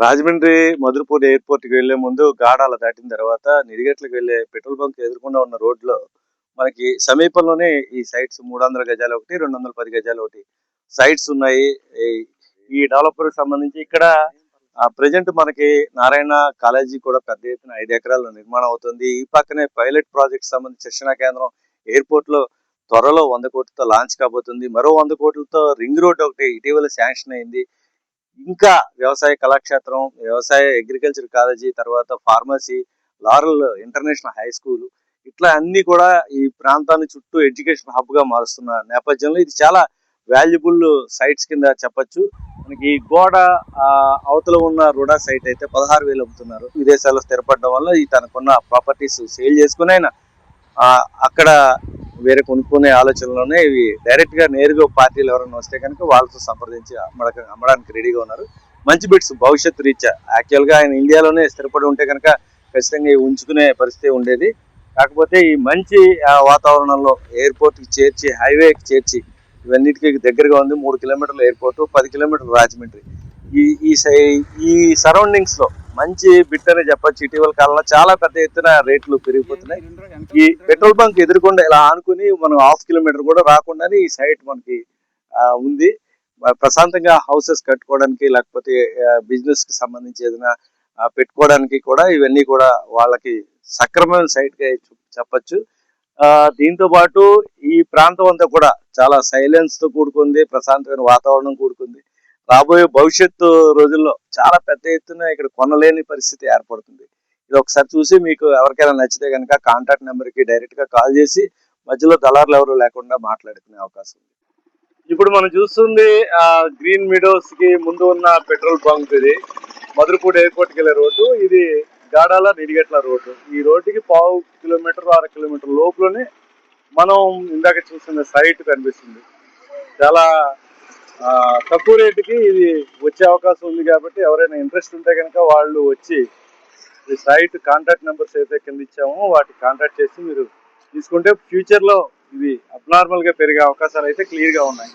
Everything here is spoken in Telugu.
రాజమండ్రి మధురపూర్ ఎయిర్పోర్ట్కి వెళ్ళే ముందు గాడాల దాటిన తర్వాత నిరిగట్లకు వెళ్ళే పెట్రోల్ బంక్ ఎదుర్కొండా ఉన్న రోడ్లో మనకి సమీపంలోనే ఈ సైట్స్ మూడు వందల గజాలు ఒకటి రెండు వందల పది గజాలు ఒకటి సైట్స్ ఉన్నాయి. ఈ- డెవలపర్కి సంబంధించి ఇక్కడ ప్రజెంట్ మనకి నారాయణ కాలేజీ కూడా పెద్ద ఎత్తున ఐదు ఎకరాల నిర్మాణం అవుతుంది. ఈ పక్కనే పైలట్ ప్రాజెక్ట్ సంబంధించి శిక్షణ కేంద్రం ఎయిర్పోర్ట్లో త్వరలో వంద కోట్లతో లాంచ్ కాబోతుంది. మరో వంద కోట్లతో రింగ్ రోడ్ ఒకటి ఇటీవల శాంక్షన్ అయింది. ఇంకా వ్యవసాయ కళాక్షేత్రం వ్యవసాయ అగ్రికల్చర్ కాలేజీ తర్వాత pharmacy Laurel International High School ఇట్లా అన్ని కూడా ఈ ప్రాంతాన్ని చుట్టూ ఎడ్యుకేషన్ హబ్గా మారుస్తున్న నేపథ్యంలో ఇది చాలా వాల్యుబుల్ సైట్స్ కింద చెప్పొచ్చు. మనకి ఈ గోడ అవతల ఉన్న రుడా సైట్ అయితే పదహారు వేలు అమ్ముతున్నారు. విదేశాల్లో స్థిరపడడం వల్ల ఈ తనకున్న ప్రాపర్టీస్ సేల్ చేసుకుని ఆయన అక్కడ వేరే కొనుక్కునే ఆలోచనలోనే ఇవి డైరెక్ట్గా నేరుగా పార్టీలు ఎవరైనా వస్తే కనుక వాళ్ళతో సంప్రదించి అమ్మడక అమ్మడానికి రెడీగా ఉన్నారు. మంచి బిట్స్ భవిష్యత్తు రీత్యా. యాక్చువల్గా ఆయన ఇండియాలోనే స్థిరపడి ఉంటే కనుక ఖచ్చితంగా ఉంచుకునే పరిస్థితి ఉండేది. కాకపోతే ఈ మంచి ఆ, వాతావరణంలో ఎయిర్పోర్ట్కి చేర్చి హైవేకి చేర్చి ఇవన్నిటికీ దగ్గరగా ఉంది. మూడు కిలోమీటర్ల ఎయిర్పోర్ట్ పది కిలోమీటర్ల రాజమండ్రి. ఈ ఈ సై- ఈ సరౌండింగ్స్లో మంచి బిట్ అని చెప్పొచ్చు. ఇటీవల కాలంలో చాలా పెద్ద ఎత్తున రేట్లు పెరిగిపోతున్నాయి. ఈ పెట్రోల్ బంక్ ఎదురుకుండా ఇలా ఆనుకుని మనం హాఫ్ కిలోమీటర్ కూడా రాకుండానే ఈ సైట్ మనకి ఉంది. ప్రశాంతంగా హౌసెస్ కట్టుకోవడానికి లేకపోతే బిజినెస్కి సంబంధించి ఏదైనా పెట్టుకోవడానికి కూడా ఇవన్నీ కూడా వాళ్ళకి సక్రమమైన సైట్గా చెప్పొచ్చు. ఆ, దీంతో పాటు ఈ ప్రాంతం అంతా కూడా చాలా సైలెన్స్తో కూడుకుంది ప్రశాంతమైన వాతావరణం కూడుకుంది. రాబోయే భవిష్యత్తు రోజుల్లో చాలా పెద్ద ఎత్తున ఇక్కడ కొనలేని పరిస్థితి ఏర్పడుతుంది. ఇది ఒకసారి చూసి మీకు ఎవరికైనా నచ్చితే కనుక కాంటాక్ట్ నెంబర్కి డైరెక్ట్గా కాల్ చేసి మధ్యలో దళారులు ఎవరు లేకుండా మాట్లాడుకునే అవకాశం ఉంది. ఇప్పుడు మనం చూస్తుంది ఆ గ్రీన్ మిడోస్కి ముందు ఉన్న పెట్రోల్ బంక్ ఇది. మధురపూడి ఎయిర్పోర్ట్కి వెళ్ళే రోడ్డు. ఇది గాడాల నిడిగట్ల రోడ్డు. ఈ రోడ్డుకి పావు కిలోమీటర్ అర కిలోమీటర్ లోపలనే మనం ఇందాక చూసిన సైట్ కనిపిస్తుంది. చాలా తక్కువ రేటుకి ఇది వచ్చే అవకాశం ఉంది కాబట్టి ఎవరైనా ఇంట్రెస్ట్ ఉంటే కనుక వాళ్ళు వచ్చి ఈ సైట్ కాంటాక్ట్ నెంబర్స్ అయితే కింద ఇచ్చామో వాటి కాంటాక్ట్ చేసి మీరు తీసుకుంటే ఫ్యూచర్లో ఇది ఇవి పెరిగే అవకాశాలు అయితే క్లియర్గా ఉన్నాయి.